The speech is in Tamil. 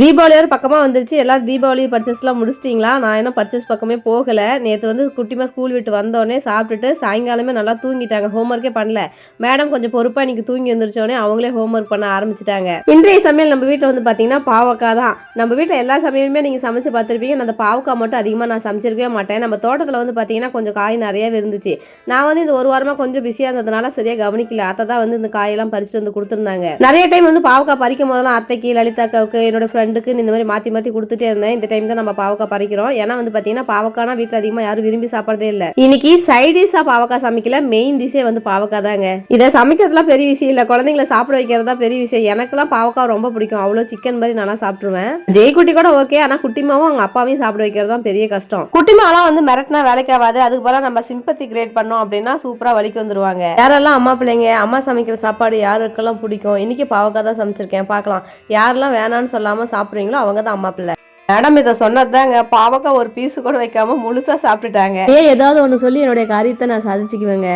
தீபாவளி வேறு பக்கமாக வந்துருச்சு. எல்லோரும் தீபாவளி பர்ச்சேஸ்லாம் முடிச்சிட்டிங்களா? நான் இன்னும் பர்ச்சேஸ் பக்கமே போகலை. நேற்று வந்து குட்டிமா ஸ்கூல் விட்டு வந்தோடனே சாப்பிட்டுட்டு சாயங்காலமே நல்லா தூங்கிட்டாங்க. ஹோம்ஒர்க்கே பண்ணல. மேடம் கொஞ்சம் பொறுப்பாக இன்னைக்கு தூங்கி வந்துருச்சோடனே அவங்களே ஹோம்ஒர்க் பண்ண ஆரம்பிச்சிட்டாங்க. இன்றைய சமையல் நம்ம வீட்டில் வந்து பார்த்தீங்கன்னா பாவக்காய் தான். நம்ம வீட்டில் எல்லா சமையலுமே நீங்கள் சமைச்சு பார்த்துருப்பீங்க அந்த பாவக்காய் மட்டும் அதிகமாக நான் சமைச்சிருக்கவே மாட்டேன். நம்ம தோட்டத்தில் வந்து பார்த்தீங்கன்னா கொஞ்சம் காய் நிறையவே இருந்துச்சு. நான் வந்து இந்த ஒரு வாரமாக கொஞ்சம் பிஸியாக இருந்ததுனால சரியாக கவனிக்கல. அத்தை தான் வந்து இந்த காயெல்லாம் பறிச்சு வந்து கொடுத்துருந்தாங்க. நிறைய டைம் வந்து பாவக்காய் பறிக்கும் போதெல்லாம் அத்தைக்கு லலிதாக்காவுக்கு என்னோட ஃப்ரெண்டுக்குன்னு இந்த மாதிரி மாற்றி மாற்றி கொடுத்துட்டே இருந்தேன். இந்த டைம் தான் நம்ம பாவக்காய் பறிக்கிறோம். ஏன்னா வந்து பார்த்தீங்கன்னா பாவக்காய்னா வீட்டில் அதிகமாக யாரும் விரும்பி சாப்பிட்றதே இல்லை. இன்னைக்கு சைட் டிஷ்ஷாக பாவக்காய் சமைக்கல. மெயின் டிஷ்ஷே வந்து பாவக்காய் தாங்க. இதை சமைக்கிறதுலாம் பெரிய விஷயம் இல்லை. குழந்தைங்களை சாப்பிட வைக்கிறது தான் பெரிய விஷயம். எனக்குலாம் பாவக்காய் ரொம்ப பிடிக்கும். அவ்வளோ சிக்கன் மாதிரி நல்லா சாப்பிட்ருவேன் ஜெய்குட்டி கூட ஓகே ஆனால் குட்டிமாவும் அவங்க அப்பாவையும் சாப்பிட வைக்கிறது தான் பெரிய கஷ்டம். குட்டிமாலாம் வந்து மிரட்டினா வேலைக்கு ஆகாது. அதுக்கு பதிலாக நம்ம சிம்பத்தி கிரியேட் பண்ணோம் அப்படின்னா சூப்பராக வலிக்கு வந்துருவாங்க. யாரெல்லாம் அம்மா பிள்ளைங்க அம்மா சமைக்கிற சாப்பாடு யாருக்கெல்லாம் பிடிக்கும்? இன்னைக்கு பாவக்காய் தான் சமைச்சிருக்கேன். பார்க்கலாம். யாரெல்லாம் வேணான்னு சொல்லாமல் சாப்பிட்றீங்களோ அவங்க தான் அம்மா பிள்ளை. மேடம் இதை சொன்னதுதாங்க. பாவக்காய் ஒரு பீஸு கூட வைக்காம முழுசா சாப்பிட்டுட்டாங்க. ஏன் ஏதாவது ஒன்று சொல்லி என்னுடைய காரியத்தை நான் சாதிச்சுக்குவேங்க.